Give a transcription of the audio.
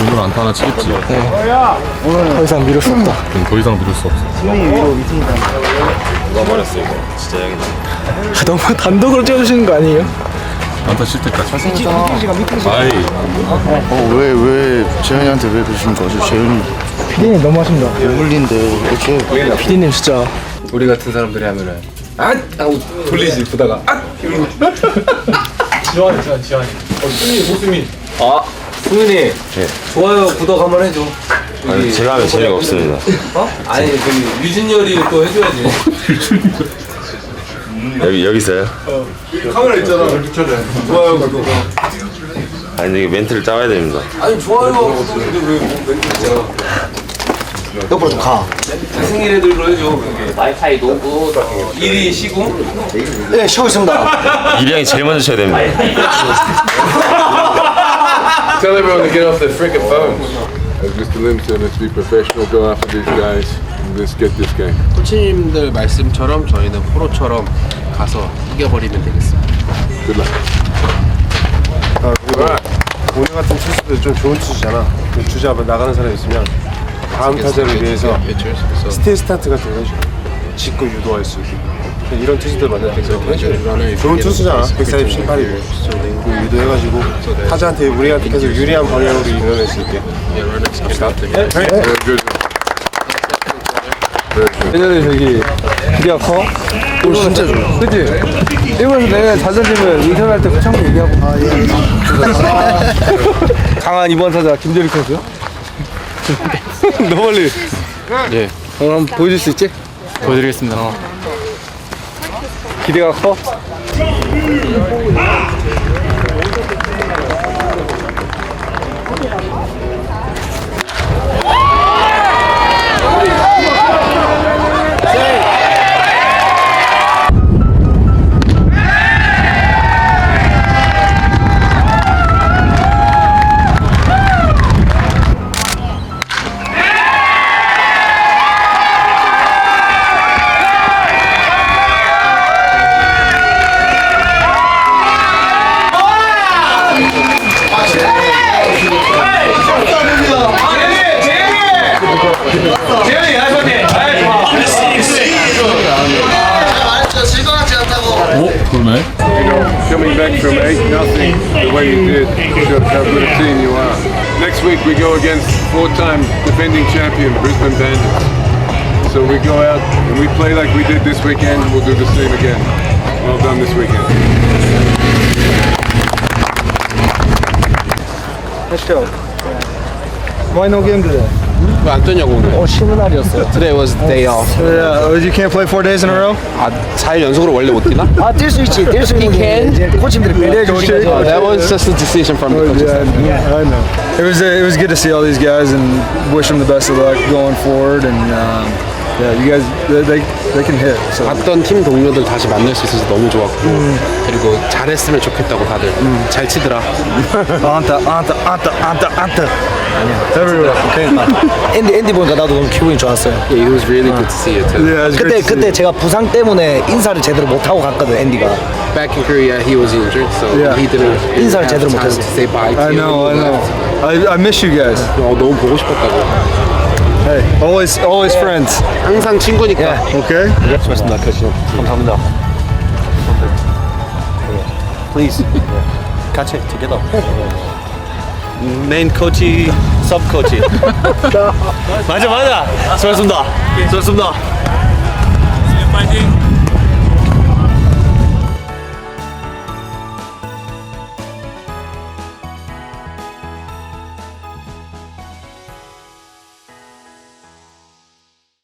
오늘 안타 하나 치겠지. 더 이상 미룰 수 없다. 그럼 더 이상 미룰 수 없어. 누가 말했어 이거 진짜 형이 아, 너무 단독으로 찍어주시는 거 아니에요? 안타 칠 때까지. 아이, 어, 왜, 왜, 재현이한테 왜 그러신 거죠? 재현이 피디님 너무 하십니다. 물린데, 이렇게. 피디님 진짜 우리 같은 사람들이 하면은 아! 하고 돌리지 보다가 아! 이러고 지환이 지환 지환이 어 수민 호수민 아 수민이 좋아요 구독 한번 해줘. 아니 제가 하면 재미가 없습니다. 어? 아니 저기 유진열이 또 해줘야지. 여기 여기 있어요? 카메라 있잖아 좋아요 구독. 아니 근데 이게 멘트를 짜야 됩니다. 아니 좋아요 구독인데 왜 멘트 있잖아. 옆으로 좀 가. 생일 애들로 해줘 와이파이 노고 1위 시공? 네, 쉬고 있습니다. 일이 형이 제일 먼저 쳐야 됩니다 Tell everyone to get off their freaking phones. As Mr. Lim said, let's be professional, go after these guys, and let's get this game. 코치님들 말씀처럼 저희는 프로처럼 가서 이겨버리면 되겠습니다. Good luck. 오늘 같은 투수도 좀 좋은 투수잖아. 그 주자 나가는 사람 있으면 다음 타자를 위해서 스틸 스타트 같은 거 해줘. 직구 유도할 수 있게. 이런 투수들 만날 때 그렇게 해줘. 좋은 투수잖아. 147, 8이고. 그 유도해가지고 타자한테 우리한테 계속 유리한 방향으로 이뤄낼 수 있게. 예전에 저기 기대가 커? 오 진짜 좋아 그치? 일본에서 내가 자존심을 인터뷰할 때 참고 얘기하고 강한 이번 타자 김재rik 선수 너 멀리 예 오늘 한번 보여줄 수 있지? 보여드리겠습니다. 기대가 커? 오, from 8 nothing the way you did shows how good a team you are. Next week we go against four-time defending champion Brisbane Bandits. So we go out and we play like we did this weekend. We'll do the same again. Well done this weekend. Let's go. Why no game today? 왜안 뛰냐고 오늘. 어 쉬는 날이었어요 Today was day off. Yeah, you can't play four days in a row? 아 4일 연속으로 원래 못 뛰나? 아 뛸 수 있지 뛸 수 있는 게 코치님들이 배려해 주시니까 That was just a decision from the coaches. Yeah, I know. It was uh, it was good to see all these guys and wish them the best of luck going forward. And um, yeah, you guys they, they they can hit. So 봤던 팀 동료들 다시 만날 수 있어서 너무 좋았고 그리고 잘했으면 좋겠다고 다들 잘 치더라. 안타 안타 안타 안타 안타. Everywhere. 그러니까 앤디 앤디 보니까 나도 너무 기분이 좋았어요. Yeah, it was really good to see it too. Yeah, it's 그때 그때 제가 부상 때문에 인사를 제대로 못 하고 갔거든 앤디가. Back in Korea, he was injured, so Yeah. he didn't 인사를 have 제대로 time 못했어. to say bye to I you. know, I know. I, I miss you guys. 어, 너무 보고 싶었다고. Hey, always always friends. 항상 친구니까. Okay. 고맙습니다, 코치. 감사합니다. Please. 같이 together. Main coach, sub coach. 맞아 맞아. 수고하셨습니다. 수고하셨습니다. 파이팅!